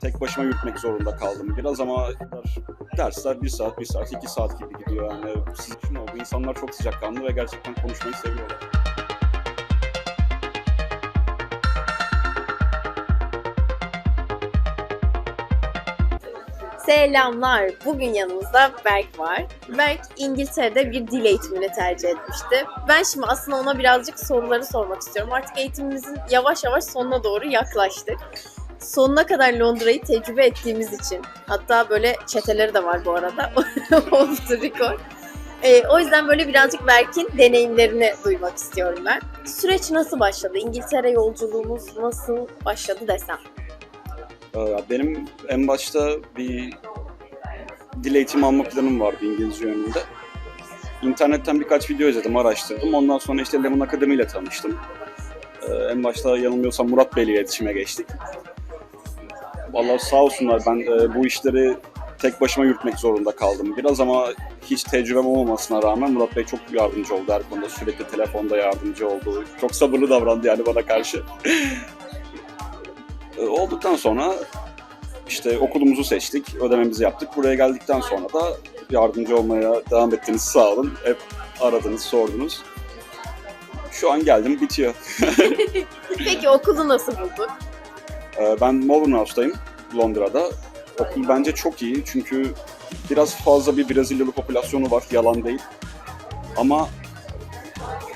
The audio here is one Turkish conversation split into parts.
tek başıma yürütmek zorunda kaldım biraz ama dersler bir saat, bir saat, iki saat gibi gidiyor yani. Sizin için oldu. İnsanlar çok sıcakkanlı ve gerçekten konuşmayı seviyorlar. Selamlar. Bugün yanımızda Berk var. Berk İngiltere'de bir dil eğitimini tercih etmişti. Ben şimdi aslında ona birazcık soruları sormak istiyorum. Artık eğitimimizin yavaş yavaş sonuna doğru yaklaştık. Sonuna kadar Londra'yı tecrübe ettiğimiz için. Hatta böyle çeteleri de var bu arada. Off the record. Ee, o yüzden böyle birazcık Berk'in deneyimlerini duymak istiyorum ben. Süreç nasıl başladı? İngiltere yolculuğumuz nasıl başladı desem. Ee, Benim en başta bir dil eğitimi alma planım vardı İngilizce yönünde. İnternetten birkaç video izledim, araştırdım. Ondan sonra işte Lemon Akademi ile tanıştım. Ee, En başta yanılmıyorsam Murat Bey ile iletişime geçtik. Vallahi sağ olsunlar ben e, bu işleri tek başıma yürütmek zorunda kaldım biraz ama hiç tecrübem olmamasına rağmen Murat Bey çok yardımcı oldu her konuda. Sürekli telefonda yardımcı oldu. Çok sabırlı davrandı yani bana karşı. E, Olduktan sonra işte okulumuzu seçtik, ödememizi yaptık. Buraya geldikten sonra da yardımcı olmaya devam ettiniz sağ olun. Hep aradınız, sordunuz. Şu an geldim, bitiyor. Peki okulu nasıl bulduk? Ee, Ben Malvern House'dayım, Londra'da. Okul bence çok iyi çünkü biraz fazla bir Brezilyalı popülasyonu var, yalan değil. Ama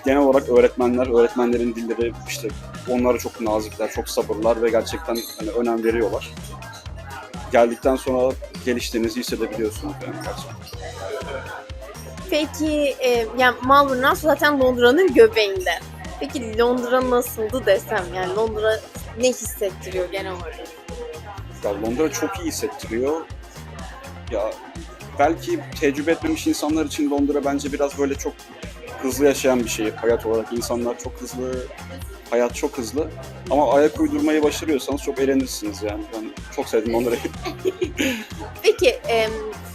genel olarak öğretmenler, öğretmenlerin dilleri işte onlara çok nazikler, çok sabırlar ve gerçekten hani önem veriyorlar. Geldikten sonra geliştiğinizi hissedebiliyorsunuz yani gerçekten. Peki e, yani Malvern House zaten Londra'nın göbeğinde. Peki Londra nasıldı desem yani Londra ne hissettiriyor genel olarak? Ya Londra çok iyi hissettiriyor. Ya belki tecrübe etmemiş insanlar için Londra bence biraz böyle çok hızlı yaşayan bir şehir. Hayat olarak insanlar çok hızlı, hayat çok hızlı. Ama ayak uydurmayı başarıyorsanız çok eğlenirsiniz yani. Ben çok sevdim Londra'yı. Peki e,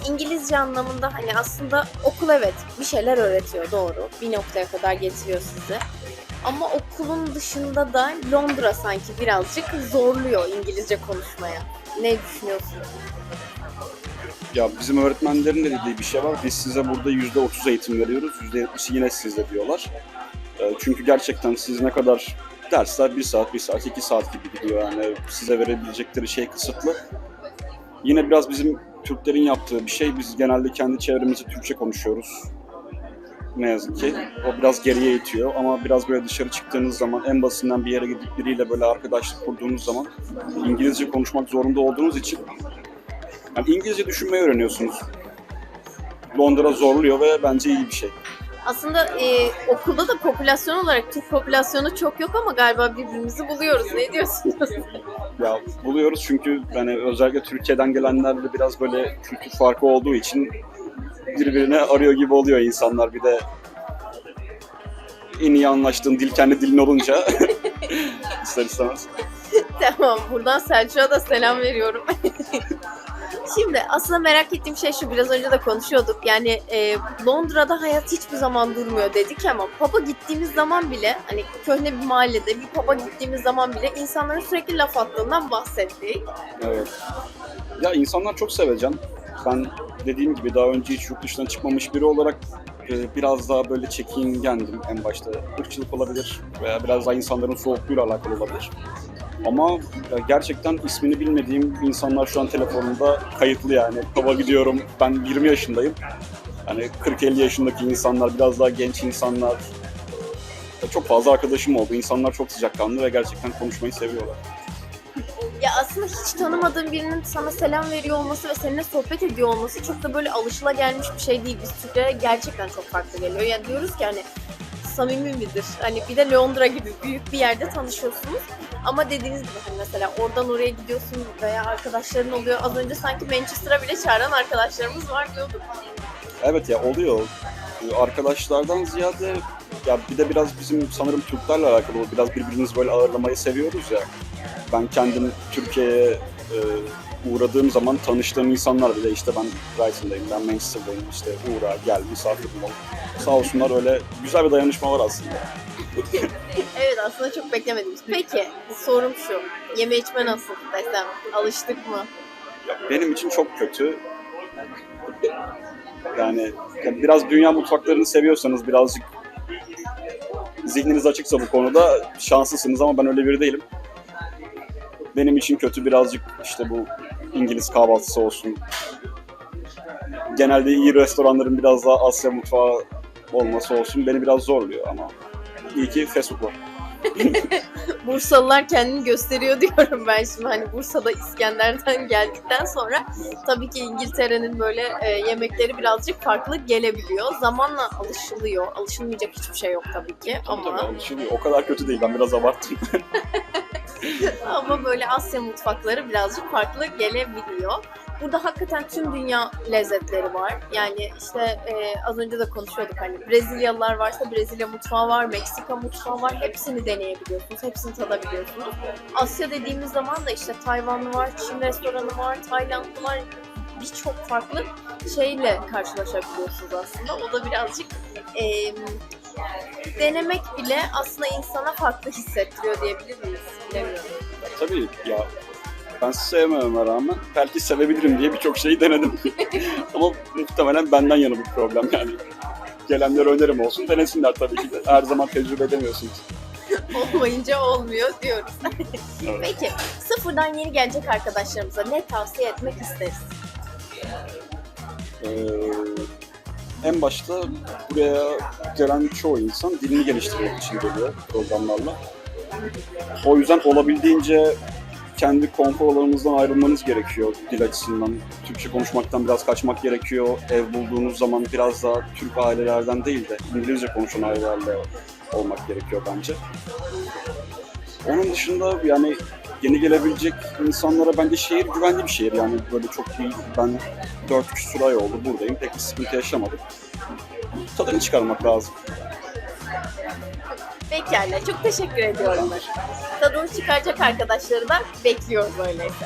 İngilizce anlamında hani aslında okul evet bir şeyler öğretiyor doğru. Bir noktaya kadar getiriyor sizi. Ama okulun dışında da Londra sanki birazcık zorluyor İngilizce konuşmaya. Ne düşünüyorsun? Ya bizim öğretmenlerin de dediği bir şey var. Biz size burada %30 eğitim veriyoruz. %70'i yine sizde diyorlar. Ee, Çünkü gerçekten siz ne kadar dersler bir saat, bir saat, iki saat gibi gidiyor. Yani size verebilecekleri şey kısıtlı. Yine biraz bizim Türklerin yaptığı bir şey. Biz genelde kendi çevremizde Türkçe konuşuyoruz. Ne yazık ki. O biraz geriye itiyor ama biraz böyle dışarı çıktığınız zaman en basitinden bir yere gidip biriyle böyle arkadaşlık kurduğunuz zaman İngilizce konuşmak zorunda olduğunuz için yani İngilizce düşünmeyi öğreniyorsunuz. Londra zorluyor ve bence iyi bir şey. Aslında e, okulda da popülasyon olarak Türk popülasyonu çok yok ama galiba birbirimizi buluyoruz. Ne diyorsunuz? Ya buluyoruz çünkü yani özellikle Türkiye'den gelenlerle biraz böyle kültür farkı olduğu için birbirine arıyor gibi oluyor insanlar. Bir de en iyi anlaştığın dil kendi dilin olunca ister istemez. tamam buradan Selçuk'a da selam veriyorum. Şimdi aslında merak ettiğim şey şu biraz önce de konuşuyorduk. Yani e, Londra'da hayat hiçbir zaman durmuyor dedik ama pub'a gittiğimiz zaman bile hani köhne bir mahallede bir pub'a gittiğimiz zaman bile insanların sürekli laf attığından bahsettik. Evet. Ya insanlar çok sevecen. Ben dediğim gibi daha önce hiç yurt dışına çıkmamış biri olarak e, biraz daha böyle çekingendim en başta. Irkçılık olabilir veya biraz daha insanların soğukluğuyla alakalı olabilir. Ama ya gerçekten ismini bilmediğim insanlar şu an telefonumda kayıtlı yani. Kaba gidiyorum. Ben 20 yaşındayım. Hani 40-50 yaşındaki insanlar, biraz daha genç insanlar. Ya Çok fazla arkadaşım oldu. İnsanlar çok sıcakkanlı ve gerçekten konuşmayı seviyorlar. Ya aslında hiç tanımadığın birinin sana selam veriyor olması ve seninle sohbet ediyor olması çok da böyle alışılagelmiş bir şey değil. Biz Türklere gerçekten çok farklı geliyor. Yani diyoruz ki hani samimi midir? Hani bir de Londra gibi büyük bir yerde tanışıyorsunuz. Ama dediğiniz gibi hani mesela oradan oraya gidiyorsun veya arkadaşların oluyor. Az önce sanki Manchester'a bile çağıran arkadaşlarımız var diyorduk. Evet ya oluyor. Ee, Arkadaşlardan ziyade ya bir de biraz bizim sanırım Türklerle alakalı. Biraz birbirimizi böyle ağırlamayı seviyoruz ya. Ben kendim Türkiye'ye e, uğradığım zaman tanıştığım insanlar bile işte ben Brighton'dayım, ben Manchester'dayım işte uğra, gel, misafirim ol. Sağ olsunlar öyle güzel bir dayanışma var aslında. Evet aslında çok beklemediğimiz. Peki sorum şu. Yeme içme nasıl desem? Alıştık mı? Ya benim için çok kötü. Yani ya biraz dünya mutfaklarını seviyorsanız birazcık zihniniz açıksa bu konuda şanslısınız ama ben öyle biri değilim. Benim için kötü birazcık işte bu İngiliz kahvaltısı olsun. Genelde iyi restoranların biraz daha Asya mutfağı olması olsun beni biraz zorluyor ama iyi ki fast food var. Bursalılar kendini gösteriyor diyorum ben şimdi. Hani Bursa'da İskender'den geldikten sonra tabii ki İngiltere'nin böyle e, yemekleri birazcık farklı gelebiliyor. Zamanla alışılıyor. Alışılmayacak hiçbir şey yok tabii ki Tabii ama alışılıyor. O kadar kötü değil ben biraz abarttım. ama böyle Asya mutfakları birazcık farklı gelebiliyor. Burada hakikaten tüm dünya lezzetleri var. Yani işte e, az önce de konuşuyorduk hani Brezilyalılar varsa Brezilya mutfağı var, Meksika mutfağı var. Hepsini deneyebiliyorsunuz, hepsini tadabiliyorsunuz. Asya dediğimiz zaman da işte Tayvanlı var, Çin restoranı var, Taylandlı var. Birçok farklı şeyle karşılaşabiliyorsunuz aslında. O da birazcık e, denemek bile aslında insana farklı hissettiriyor diyebilir miyiz? Bilemiyorum. Tabii ya ben sevmememe rağmen belki sevebilirim diye birçok şeyi denedim. Ama muhtemelen benden yana bir problem yani. Gelenlere önerim olsun denesinler tabii ki de. Her zaman tecrübe edemiyorsunuz. Olmayınca olmuyor diyoruz. Evet. Peki sıfırdan yeni gelecek arkadaşlarımıza ne tavsiye etmek isteriz? Ee, en başta buraya gelen çoğu insan dilini geliştirmek için geliyor programlarla. O yüzden olabildiğince kendi konfor alanınızdan ayrılmanız gerekiyor dil açısından. Türkçe konuşmaktan biraz kaçmak gerekiyor. Ev bulduğunuz zaman biraz daha Türk ailelerden değil de İngilizce konuşan ailelerle olmak gerekiyor bence. Onun dışında yani yeni gelebilecek insanlara bence şehir güvenli bir şehir yani böyle çok değil. Ben 4 küsur ay oldu buradayım pek bir sıkıntı yaşamadım. Tadını çıkarmak lazım. Pekala çok teşekkür ediyorum. Tadını çıkaracak arkadaşları da bekliyoruz öyleyse.